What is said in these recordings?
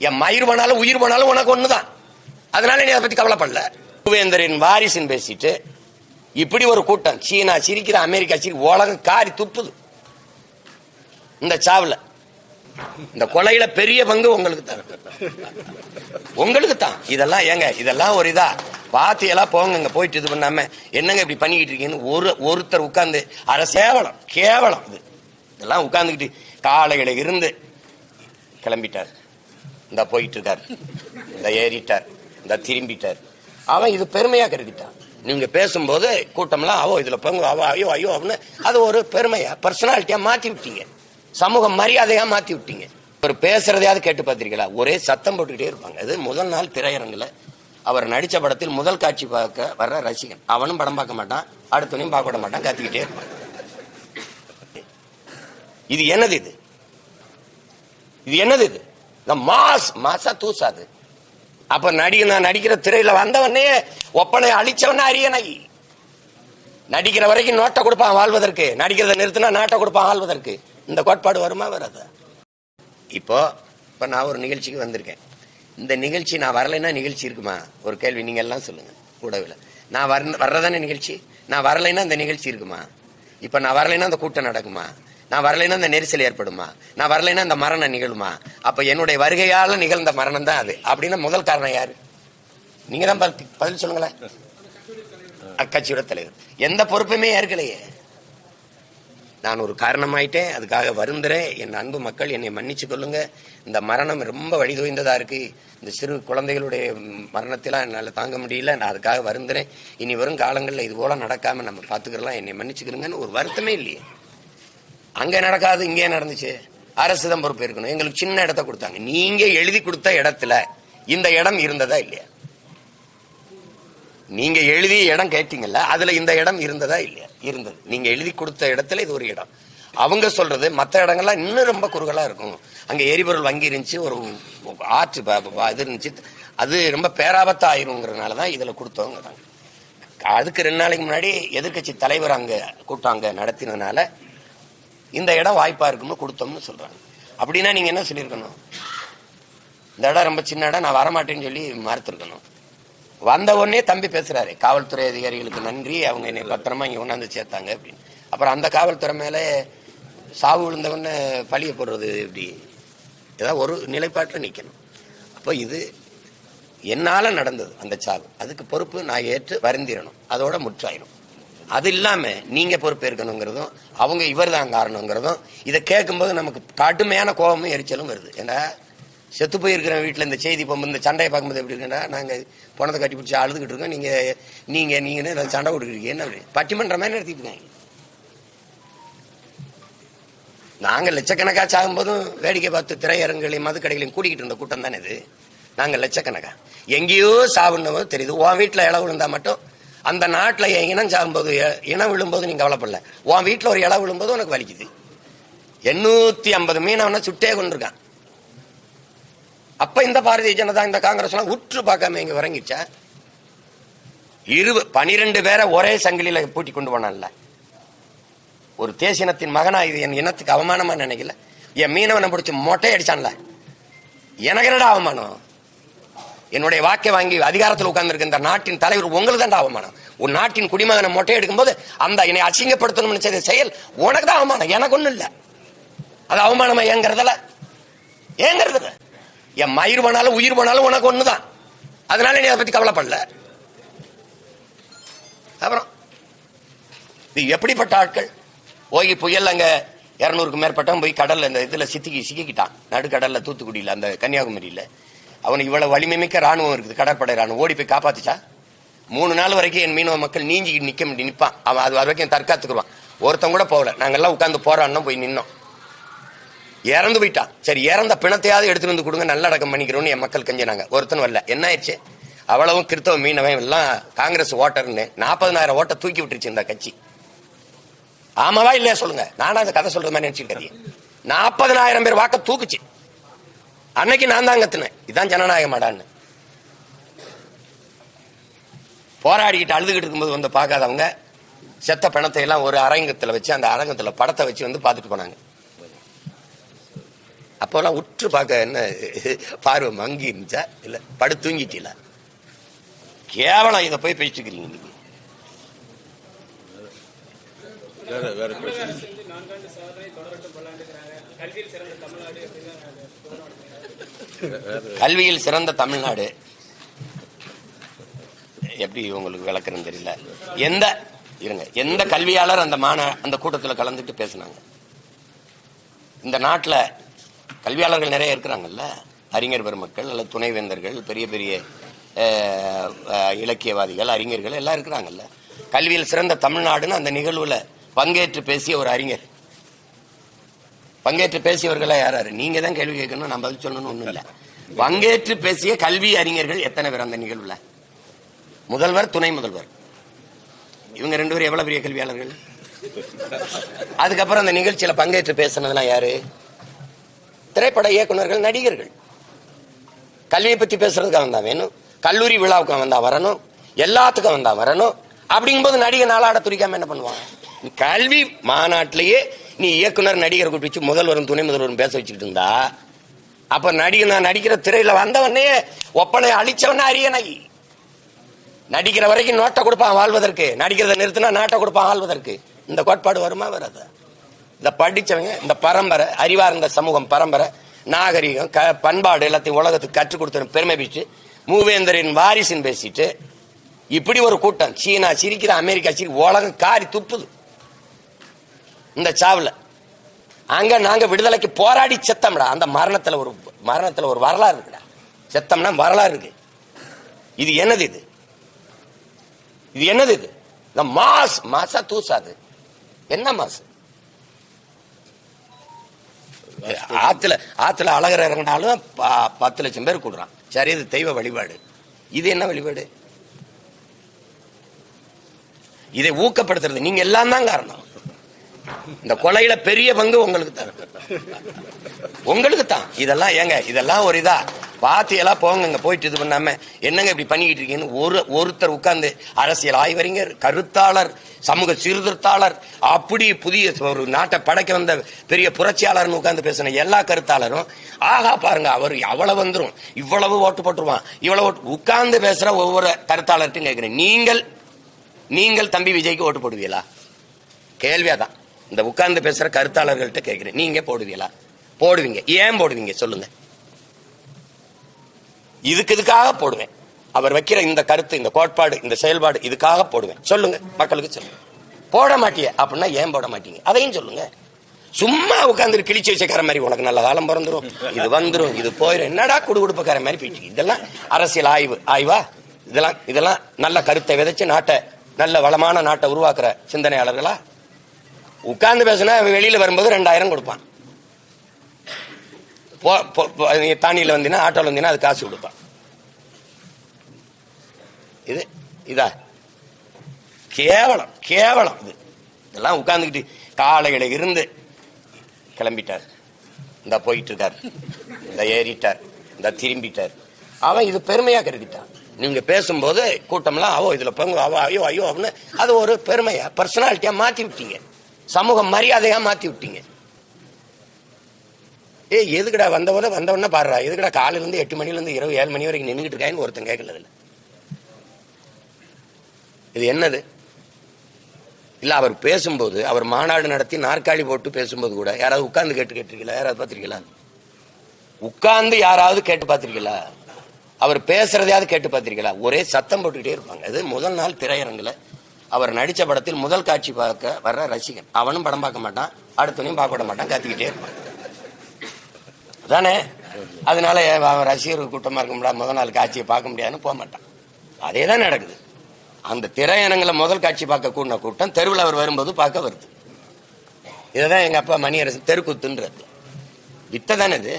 என் மயிர் போனாலும் உயிர் போனாலும் உனக்கு ஒண்ணுதான். அதனால நீ அதை பத்தி கவலைப்படல. பூவேந்தரின் வாரிசுன்னு பேசிட்டு இப்படி ஒரு கூட்டம் சீனா சிரிக்கிற அமெரிக்கா சிரி உலகம் காரி துப்புது. இந்த சாவில். இந்த கொலையில பெரிய பங்கு உங்களுக்கு தான். உங்களுக்கு தான். இதெல்லாம் ஏங்க இதெல்லாம் ஒரு இதா? பார்த்து எல்லாம் போங்க போயிட்டு இது பண்ணாம. என்னங்க இப்படி பண்ணிக்கிட்டு இருக்கீங்கன்னு ஒரு ஒருத்தர் உட்கார்ந்து அரை சேவலம் கேவலம் இது. இதெல்லாம் உட்கார்ந்துக்கிட்டு காலையில இருந்து கிளம்பிட்டார். இந்த போயிட்டு இருக்கார் இந்த ஏறிட்டார். இந்த திரும்பிட்டார். அவன் இது பெருமையாக கருதிட்டான். நீங்க பேசும்போது கூட்டம்லாம் அவோ இதுல பங்கு அவோ ஐயோ ஐயோ அப்படின்னு அது ஒரு பெருமையா பர்சனாலிட்டியா மாத்தி விட்டீங்க. சமூக மரியாதையா மாத்தி விட்டீங்க. ஒரு பேசுறதையாவது கேட்டு பார்த்திருக்கீங்களா? ஒரே சத்தம் போட்டுக்கிட்டே இருப்பாங்க. அது முதல் நாள் திரையரங்குல. அவர் நடித்த படத்தில் முதல் காட்சி பார்க்க வர்ற ரசிகன். அவனும் படம் பார்க்க மாட்டான். அடுத்தவனையும் பார்க்க விட மாட்டான். கத்திக்கிட்டே இருப்பான். இது என்னது இது? இது என்னது இது? இந்த மாஸ் மாசா தூசாது. அப்ப நடிகை நான் நடிக்கிற திரையில வந்தவனே ஒப்பனை அழிச்சவனே அரியணை. நடிக்கிற வரைக்கும் நோட்டை கொடுப்பான் வாழ்வதற்கு. நடிக்கிறத நிறுத்தினா நாட்டை கொடுப்பான் வாழ்வதற்கு. இந்த கோட்பாடு வருமா வராது? இப்போ இப்ப நான் ஒரு நிகழ்ச்சிக்கு வந்திருக்கேன். இந்த நிகழ்ச்சி நான் வரலைன்னா நிகழ்ச்சி இருக்குமா? ஒரு கேள்வி நீங்க எல்லாம் சொல்லுங்க கூடவில். நான் வர வர்றதானே நிகழ்ச்சி? நான் வரலைன்னா இந்த நிகழ்ச்சி இருக்குமா? இப்ப நான் வரலைன்னா அந்த கூட்டம் நடக்குமா? நான் வரலைன்னா இந்த நெரிசல் ஏற்படுமா? நான் வரலைன்னா இந்த மரணம் நிகழுமா? அப்ப என்னுடைய வருகையால நிகழ்ந்த மரணம் தான் அது. அப்படின்னா முதல் காரணம் யாரு? நீங்க தான் பதில் சொல்லுங்களேன். அக்கட்சியோட தலைவர். எந்த பொறுப்புமே ஏற்கலையே. நான் ஒரு காரணமாயிட்டேன். அதுக்காக வருந்துறேன். என் அன்பு மக்கள் என்னை மன்னிச்சு கொள்ளுங்க. இந்த மரணம் ரொம்ப வழிதோய்ந்ததா இருக்கு. இந்த சிறு குழந்தைகளுடைய மரணத்தெல்லாம் என்னால் தாங்க முடியல. நான் அதுக்காக வருந்துறேன். இனி வரும் காலங்களில் இது போல நடக்காம நம்ம பார்த்துக்கிறலாம் என்னை மன்னிச்சுக்கிறோங்கன்னு ஒரு வருத்தமே இல்லையே. அங்க நடக்காது இங்கே நடந்துச்சு. அரசு தான் பொறுப்பு இருக்கணும். எங்களுக்கு சின்ன இடத்த கொடுத்தாங்க. நீங்க எழுதி கொடுத்த இடத்துல இந்த இடம் இருந்ததா இல்லையா? நீங்க எழுதிய இடம் கேட்டீங்கல்ல அதுல இந்த இடம் இருந்ததா இல்லையா? இருந்தது. நீங்க எழுதி கொடுத்த இடத்துல இது ஒரு இடம். அவங்க சொல்றது மற்ற இடங்கள்லாம் இன்னும் ரொம்ப குறுகலா இருக்கும். அங்க எரிபொருள் வங்கி இருந்துச்சு ஒரு ஆற்று இது இருந்துச்சு. அது ரொம்ப பேராபத்தம் ஆயிருங்கிறதுனால தான் இதுல கொடுத்தவங்க அதுக்கு ரெண்டு நாளைக்கு முன்னாடி எதிர்க்கட்சி தலைவர் அங்க கூட்டம் அங்க நடத்தினதுனால இந்த இடம் வாய்ப்பா இருக்கும்னு கொடுத்தோம்னு சொல்றாங்க. அப்படின்னா நீங்க என்ன சொல்லியிருக்கணும்? இந்த இடம் ரொம்ப சின்ன இடம் நான் வரமாட்டேன்னு சொல்லி மறுத்துருக்கணும். வந்த உடனே தம்பி பேசுறாரு காவல்துறை அதிகாரிகளுக்கு நன்றி அவங்க என்னை பத்திரமா இங்க கொண்டாந்து சேர்த்தாங்க அப்படின்னு. அப்புறம் அந்த காவல்துறை மேல சாவு விழுந்தவொடனே பழிய போடுறது இப்படி ஏதாவது ஒரு நிலைப்பாட்டில் நிற்கணும் அப்போ இது என்னால் நடந்தது அந்த சாவு. அதுக்கு பொறுப்பு நான் ஏற்று வருந்திடணும் அதோட முற்றாயிடும் அது இல்லாம நீங்க பொறுப்பேற்கணுங்கிறதும் அவங்க இவர் தான் காரணங்கிறதும் இதை கேட்கும்போது நமக்கு கடுமையான கோபமும் எரிச்சலும் வருது. ஏன்னா செத்து போயிருக்கிற வீட்டில் இந்த செய்தி போகும்போது இந்த சண்டையை பார்க்கும்போது எப்படி இருக்குன்னா நாங்கள் பணத்தை கட்டி பிடிச்சி அழுதுகிட்டு இருக்கோம். நீங்க நீங்க நீங்க சண்டை கொடுக்குறீங்க என்ன பட்டிமன்ற மாதிரி நடத்திட்டு நாங்கள் லட்சக்கணக்காக லட்சக்கணக்கா சாகும்போதும் வேடிக்கை பார்த்து திரையரங்குகளையும் மதுக்கடைகளையும் கூட்டிக்கிட்டு இருந்த கூட்டம் தானே இது. நாங்கள் லட்சக்கணக்கா. எங்கேயோ சாப்பிடணும் தெரியுது. உன் வீட்டில் இளவு இருந்தால் மட்டும் அந்த நாட்டில் என் இனம் சாகும்போது எ- இனம் விழும்போது நீ கவலைப்படல. உன் வீட்டில் ஒரு இலை விழும்போது உனக்கு வலிக்குது. எண்ணூற்றி ஐம்பது மீனவனை சுட்டே கொண்டிருக்கான் அப்போ இந்த பாரதிய ஜனதா இந்த காங்கிரஸ் எல்லாம் உற்று பார்க்காம இங்கே இறங்கிச்சா இரு பனிரெண்டு பேரை ஒரே சங்கிலியில் பூட்டி கொண்டு போனான்ல. ஒரு தேசினத்தின் மகனா இது என் இனத்துக்கு அவமானமா நினைக்கல? என் மீனவனை பிடிச்சி மொட்டை அடிச்சான்ல. எனக்கு என்னடா அவமானம்? என்னுடைய வாக்கை வாங்கி அதிகாரத்தில் உட்கார்ந்திருக்க இந்த நாட்டின் தலைவர் உங்களுக்கு தான் அவமானம். உன் நாட்டின் குடிமகனை மொட்டை எடுக்கும்போது அந்த என்னை அசிங்கப்படுத்தணும்னு செய்த செயல் உனக்கு தான் அவமானம். எனக்கு ஒண்ணும் இல்லை. அது அவமானமா ஏங்கிறதுல ஏங்கிறதுல என் மயிர் போனாலும் உயிர் போனாலும் உனக்கு ஒண்ணுதான். அதனால நீ அதை பத்தி கவலைப்படல அப்புறம் இது எப்படிப்பட்ட ஆட்கள்? ஓகி புயல் அங்க இருநூறுக்கு மேற்பட்டவன் போய் கடல்ல இந்த இதுல சித்திக்கி சிக்கிக்கிட்டான். நடுக்கடல்ல தூத்துக்குடியில அந்த கன்னியாகுமரியில. அவனுக்கு இவ்வளவு வலிமை மிக்க ராணுவம் இருக்குது கடற்படை ராணுவம் ஓடி போய் காப்பாத்துச்சா? மூணு நாள் வரைக்கும் என் மீனவ மக்கள் நீஞ்சி நிக்க முடியும் நிற்பான் அவன் அது வரைக்கும் தற்காத்துக்குருவான். ஒருத்தன் கூட போகல. நாங்கெல்லாம் உட்காந்து போறான்னு போய் நின்னோம். இறந்து போயிட்டான். சரி இறந்த பிணத்தையாவது எடுத்துட்டு வந்து கொடுங்க. நல்லடக்கம் பண்ணிக்கிறோம்னு என் மக்கள் கஞ்சினாங்க. ஒருத்தன் வரல. என்ன ஆயிடுச்சு? அவ்வளவும் கிறித்தவ மீனவன் எல்லாம் காங்கிரஸ் ஓட்டர்னு நாற்பதனாயிரம் ஓட்டை தூக்கி விட்டுருச்சு இந்த கட்சி. ஆமாவா இல்லையா சொல்லுங்க? நானும் அந்த கதை சொல்ற மாதிரி நினைச்சுட்டு நாற்பதனாயிரம் பேர் வாக்க தூக்குச்சு. அன்னைக்கு நான் தான் கத்துனேன். இதான் ஜனநாயக மாடான்னு போராடிக்கிட்டு அழுதுகிட்டு இருக்கும்போது வந்து பார்க்காதவங்க செத்த பிணத்தை எல்லாம் ஒரு அரங்கத்துல வச்சு அந்த அரங்கத்துல படத்தை வச்சு வந்து பார்த்துட்டு போனாங்க. அப்போலாம் உற்று பார்க்க என்ன பார்வை மங்கி இருந்துச்சா? இல்ல படு தூங்கிட்டீல கேவலம் இதை போய் தொடரட்டும் பல்லாண்டுங்கிறாங்க கல்வியில் சிறந்த தமிழ்நாடு அப்படிதான் கல்வியில் சிறந்த தமிழ்நாடு. எப்படி உங்களுக்கு விளக்குறேன்னு தெரியல. எந்த இருங்க எந்த கல்வியாளர் அந்த மாண அந்த கூட்டத்தில் கலந்துட்டு பேசினாங்க? இந்த நாட்டில் கல்வியாளர்கள் நிறைய இருக்கிறாங்கல்ல? அறிஞர் பெருமக்கள் அல்லது துணைவேந்தர்கள் பெரிய பெரிய இலக்கியவாதிகள் அறிஞர்கள் எல்லாம் இருக்கிறாங்கல்ல? கல்வியில் சிறந்த தமிழ்நாடுன்னு அந்த நிகழ்வில் பங்கேற்று பேசிய ஒரு அறிஞர். பங்கேற்று பேசியவர்களா யாராரு? நீங்க தான் கேள்வி கேட்கணும் நான் பதில் சொல்லணும்னு ஒண்ணும் இல்ல. பங்கேற்று பேசிய கல்வி அறிஞர்கள் எத்தனை பேர் அந்த நிகழ்வுல? முதல்வர் துணை முதல்வர். இவங்க ரெண்டு பேரும் எவ்வளவு பெரிய கல்வியாளர்கள்? அதுக்கப்புறம் அந்த நிகழ்ச்சியில பங்கேற்று பேசினதுலாம் யாரு? திரைப்பட இயக்குனர்கள் நடிகர்கள். கல்வியை பத்தி பேசுறதுக்கு அவன் தான் வேணும். கல்லூரி விழாவுக்கு அவன் தான் வரணும். எல்லாத்துக்கும் அவன் தான் வரணும். அப்படிங்கும்போது நடிகை நாளாட துடிக்காம என்ன பண்ணுவான்? கல்வி மாநாட்டிலேயே நீ இயக்குனர் நடிகர் கூப்பிட்டு வச்சு முதல்வரும் துணை முதல்வரும் பேச வச்சுக்கிட்டு இருந்தா அப்ப நடிகை நான் நடிக்கிற திரையில வந்தவனே ஒப்பனை அழிச்சவனே அரியணை. நடிக்கிற வரைக்கும் நோட்டை கொடுப்பான் வாழ்வதற்கு. நடிக்கிறத நிறுத்தினா நாட்டை கொடுப்பான் வாழ்வதற்கு. இந்த கோட்பாடு வருமா வராது? இந்த படிச்சவங்க இந்த பரம்பரை அறிவார்ந்த சமூகம் பரம்பரை நாகரிகம் க பண்பாடு எல்லாத்தையும் உலகத்துக்கு கற்றுக் கொடுத்த பெருமை பேச்சு மூவேந்தரின் வாரிசுன்னு பேசிட்டு இப்படி ஒரு கூட்டம் சீனா சிரிக்கிற அமெரிக்கா சிரி உலகம் காரி துப்புது. இந்த சாவில். அங்க நாங்க விடுதலைக்கு போராடி செத்தம்டா. அந்த மரணத்துல ஒரு மரணத்துல ஒரு வரலாறு இருக்குடா. செத்தம்னா வரலாறு இருக்கு. இது என்னது இது? இது என்னது இது? இந்த மாஸ் மாசா தூசாது என்ன மாசு? ஆத்துல ஆத்துல அழகர் இறங்கினாலும் பத்து லட்சம் பேர் கூடுறான். சரி இது தெய்வ வழிபாடு. இது என்ன வழிபாடு? இதை ஊக்கப்படுத்துறது. நீங்க எல்லாம் தான் காரணம். இந்த கொலையில பெரிய பங்கு உங்களுக்கு தான். உங்களுக்கு தான். இதெல்லாம் ஏங்க இதெல்லாம் ஒரு இதா? பாத்தியெல்லாம் போங்க போயிட்டு இது பண்ணாம. என்னங்க இப்படி பண்ணிக்கிட்டு இருக்கீங்கன்னு ஒரு ஒருத்தர் உட்கார்ந்து அரசியல் ஆய்வறிஞர் கருத்தாளர் சமூக சீர்திருத்தாளர் அப்படி புதிய ஒரு நாட்டை படைக்க வந்த பெரிய புரட்சியாளர்னு உட்கார்ந்து பேசின எல்லா கருத்தாளரும் ஆகா பாருங்க அவர் அவ்வளவு வந்துரும் இவ்வளவு ஓட்டு போட்டுருவான் இவ்வளவு ஓட்டு உட்கார்ந்து பேசுற ஒவ்வொரு கருத்தாளர்ட்டும் கேட்கிறேன் நீங்கள் நீங்கள் தம்பி விஜய்க்கு ஓட்டு போடுவீங்களா? கேள்வியாதான். இந்த உட்கார்ந்து பேசுற கருத்தாளர்கள்ட்ட கேட்கிறேன் நீங்க போடுவீங்களா? போடுவீங்க. ஏன் போடுவீங்க? சொல்லுங்க. இதுக்கு இதுக்காக போடுவேன். அவர் வைக்கிற இந்த கருத்து இந்த கோட்பாடு இந்த செயல்பாடு இதுக்காக போடுவேன். சொல்லுங்க. மக்களுக்கு சொல்லுங்க. போட மாட்டிய. அப்படின்னா ஏன் போட மாட்டீங்க? அதையும் சொல்லுங்க. சும்மா உட்கார்ந்து கிழிச்சு வச்சக்கார மாதிரி உனக்கு நல்ல காலம் பிறந்துரும். இது வந்துரும். இது போயிடும் என்னடா குடு குடுப்பக்கார மாதிரி போயிட்டு இதெல்லாம் அரசியல் ஆய்வு. ஆய்வா? இதெல்லாம் இதெல்லாம் நல்ல கருத்தை விதைச்சு நாட்டை நல்ல வளமான நாட்டை உருவாக்குற சிந்தனையாளர்களா? உட்கார்ந்து பேசினா வெளியில வரும்போது ரெண்டாயிரம் கொடுப்பான். போ- தானியில வந்தீங்கன்னா ஆட்டோல வந்தீங்கன்னா அது காசு கொடுப்பான். இது இதா? கேவலம் கேவலம் இது. இதெல்லாம் உட்கார்ந்துக்கிட்டு காலையில இருந்து கிளம்பிட்டார். இந்த போயிட்டு இருக்கார் இந்த ஏறிட்டார். இந்த திரும்பிட்டார். அவன் இது பெருமையா கருதிட்டான். நீங்க பேசும்போது கூட்டம்லாம் அவோ இதுல பங்கு அவோ ஐயோ ஐயோ அப்படின்னு அது ஒரு பெருமையா பர்சனாலிட்டியா மாத்தி விட்டீங்க. சமூக மரியாதையா மாத்தி விட்டீங்க. ஏய் வந்த வந்தவன வந்தவன பாடுறா? எதுக்கடா காலையில இருந்து எட்டு மணில இருந்து இரவு ஏழு மணி வரைக்கும் நின்றுட்டு இருக்கான்னு ஒருத்தன் கேட்கல இது என்னது? இல்ல அவர் பேசும்போது அவர் மாநாடு நடத்தி நாற்காலி போட்டு பேசும்போது கூட யாராவது உட்கார்ந்து கேட்டு கேட்டிருக்கீங்களா? யாராவது பார்த்திருக்கீங்களா? உட்கார்ந்து யாராவது கேட்டு பார்த்திருக்கீங்களா? அவர் பேசுறதையாவது கேட்டு பார்த்திருக்கீங்களா? ஒரே சத்தம் போட்டுக்கிட்டே இருப்பாங்க. அது முதல் நாள் திரையரங்குல அவர் நடிச்ச படத்தில் முதல் காட்சி பார்க்க வர்ற ரசிகன். அவனும் படம் பார்க்க மாட்டான். அடுத்தவனையும் பார்க்க விட மாட்டான். கத்திக்கிட்டே இருப்பான். தானே அதனால அவன் ரசிகர் கூட்டமா இருக்க முடியாது முதல் நாள் காட்சியை பார்க்க முடியாதுன்னு போக மாட்டான். அதே தான் நடக்குது. அந்த திரையரங்குல முதல் காட்சி பார்க்க கூடின கூட்டம் தெருவில் அவர் வரும்போது பார்க்க வருது. இதுதான் எங்க அப்பா மணியரசன் தெருக்குத்துன்றது. வித்தை தானே இது?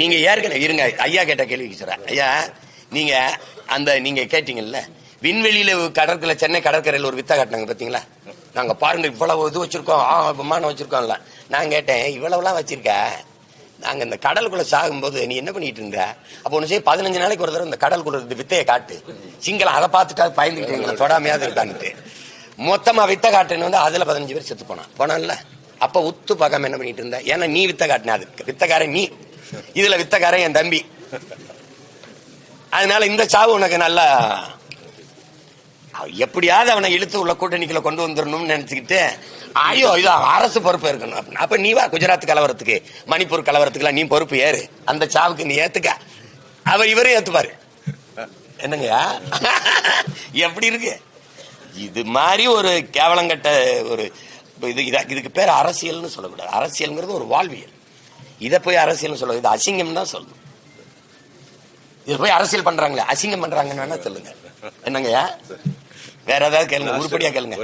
நீங்க ஏற்கனவே இருங்க. ஐயா கேட்ட கேள்விக்கு சொல்றேன் ஐயா நீங்க அந்த நீங்க கேட்டீங்கல்ல விண்வெளியில கடற்கரை சென்னை கடற்கரையில் ஒரு வித்தா கட்டினாங்க பாத்தீங்களா? நாங்க பாருங்க இவ்வளவு இது வச்சிருக்கோம் ஆ, விமானம் வச்சிருக்கோம்ல. நான் கேட்டேன் இவ்வளவுலாம் வச்சிருக்க? நாங்க இந்த கடலுக்குள்ள சாகும்போது நீ என்ன பண்ணிட்டு இருந்த? அப்ப ஒண்ணு செய்ய பதினஞ்சு நாளைக்கு ஒரு தடவை இந்த கடலுக்குள்ள இந்த வித்தையை காட்டு. சிங்களம் அதை பார்த்துட்டா பயந்துக்கிட்டு தொடாமையாவது இருக்கான்ட்டு மொத்தமா வித்த காட்டுன்னு வந்து அதுல பதினஞ்சு பேர் செத்து போனான். போனான்ல? அப்ப உத்து பார்க்காம என்ன பண்ணிட்டு இருந்த? ஏன்னா நீ வித்த காட்டின அது. வித்தக்காரன் நீ. இதுல வித்தக்காரன் என் தம்பி. அதனால இந்த சாவு உனக்கு நல்லா எப்படியாவது அவனை இழுத்து உள்ள கூட்டணிக்குள்ள கொண்டு வந்துடணும்னு நினைச்சுக்கிட்டு ஐயோ இது அரசு பொறுப்பு இருக்கணும். அப்படின்னு. அப்ப நீ வா குஜராத் கலவரத்துக்கு மணிப்பூர் கலவரத்துக்குலாம் நீ பொறுப்பு ஏறு. அந்த சாவுக்கு நீ ஏத்துக்க. அவர் இவரும் ஏத்துப்பாரு. என்னங்கய்யா எப்படி இருக்கு? இது மாதிரி ஒரு கேவலங்கட்ட ஒரு இது இதுக்கு பேர் அரசியல்னு சொல்லக்கூடாது. அரசியல்ங்கிறது ஒரு வாழ்வியல். இதை போய் அரசியல்னு சொல்ல இது அசிங்கம் தான் சொல்லணும். இது போய் அரசியல் பண்றாங்களே அசிங்கம் பண்றாங்கன்னு வேணா சொல்லுங்க. என்னங்கய்யா வேற ஏதாவது கேளுங்க உருப்படியா கேளுங்க.